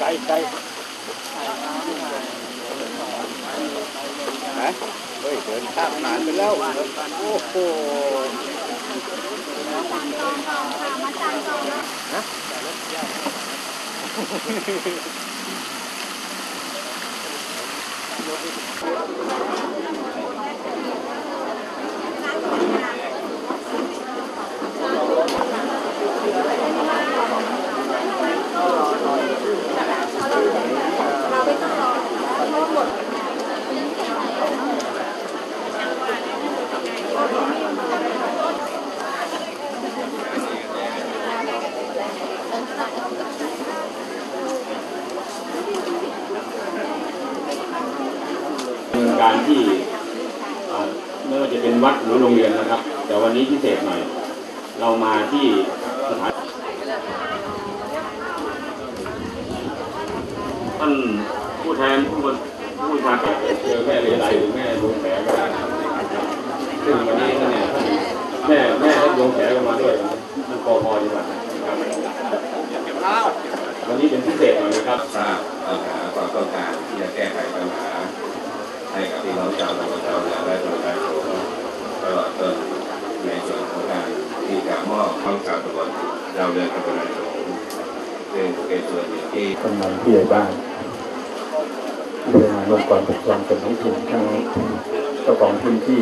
ใกลไกลฮะเฮ้ยเดินข้ามนานไปแล้ว โอ้โหมาจานกองกองค่ะมาจานกองนะฮะ อไม่ว่าจะเป็นวัดหรือโรงเรียนนะครับ แต่วันนี้พิเศษหน่อย เรามาที่สถานท่านผู้แทนผู้บริผู้ชาการเจอแม่เรียไรหรือแม่ดวงแผลก็ได้ ซึ่งวันนี้เนี่ยแม่แม่ท่านดวงแผลก็มาด้วยท่านปอพจังหวัดนะครับวันนี้เป็นพิเศษหน่อยนะครับทราบปัญหาความต้องการที่จะแก้ไขปัญหา ให้กับพี่น้องชาวตำบลชาวนาและประชาชนตลอดจนในส่วนของการที่จะมอบข้าวสารตำบลเราวเดินกำลังหลวงซึ่งเป็นส่วนหนึ่งที่กำนันผู้ใหญ่บ้านบริหารองค์กรปกครองส่วนท้องถิ่นทั้งนี้ เจ้าของพื้นที่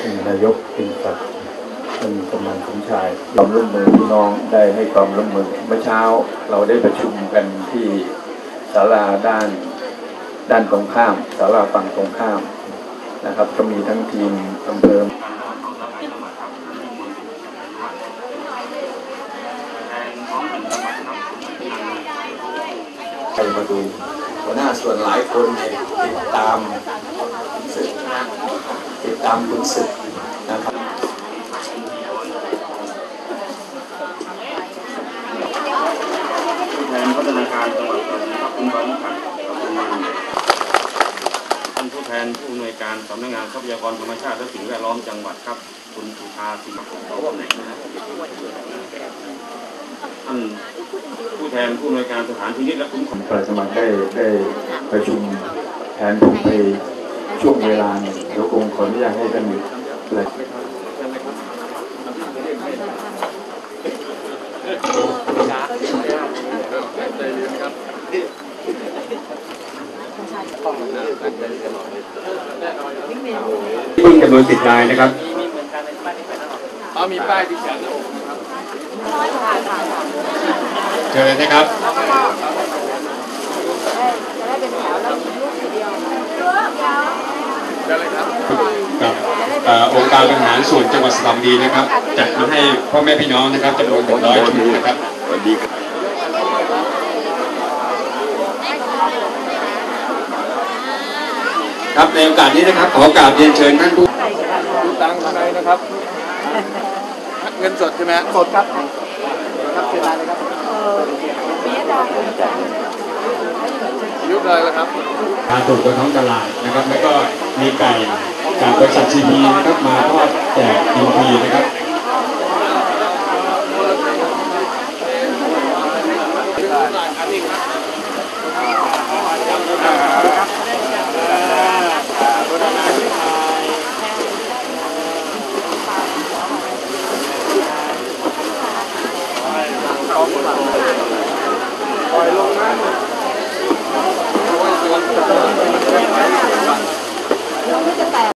เป็นนายกเป็นสัตว์เป็นกำนันสมชายความร่วมมือพี่น้องได้ให้ความร่วมมือเมื่อเช้าเราได้ประชุมกันที่ศาลาด้านด้านตรงข้ามศาลาฝั่งตรงข้ามนะครับ ก็มีทั้งทีมอำเภอใครมาดู หัวหน้าส่วนหลายคนเนี่ยติดตามศึกติดตามคุณศึกนะครับผู้แทนพัฒนาการจังหวัดตรังนะครับคุณบานุขันธ์กับคุณมันท่านผู้แทนผู้อำนวยการสำนักงานทรัพยากรธรรมชาติและสิ่งแวดล้อมจังหวัดครับ คุณสุธาสิมเขาว่าไหนนะท่านผู้ แทนผู้อำนวยการสถานพินิจและคุ้มครองประสมัครได้ได้ประชุมแทนผมไปช่วงเวลาหนึ่งเดี๋ยวคงขออนุญาตให้ท่านเลยเพิ่งจำนวนสิบรายนะครับเอามีป้ายที่เขียน เชิญนะครับกับเอ่อองค์การบริหารส่วนจังหวัดสระบุรีนะครับจัดมาให้พ่อแม่พี่น้องนะครับจำนวนหนึ่งร้อยชุดนะครับสวัสดีครับครับในโอกาสนี้นะครับขอกราบเรียนเชิญท่านผู้ดูตังค์ข้างในนะครับ เงินสดใช่ไหมสดครับครับเสียดายเลยครับ ยุบเลยครับการตรวจบนท้องตลาดนะครับ แล้วก็มีไก่จากบริษัทซีพีนะครับมาทอดแจกดีพีนะครับขอบคุณ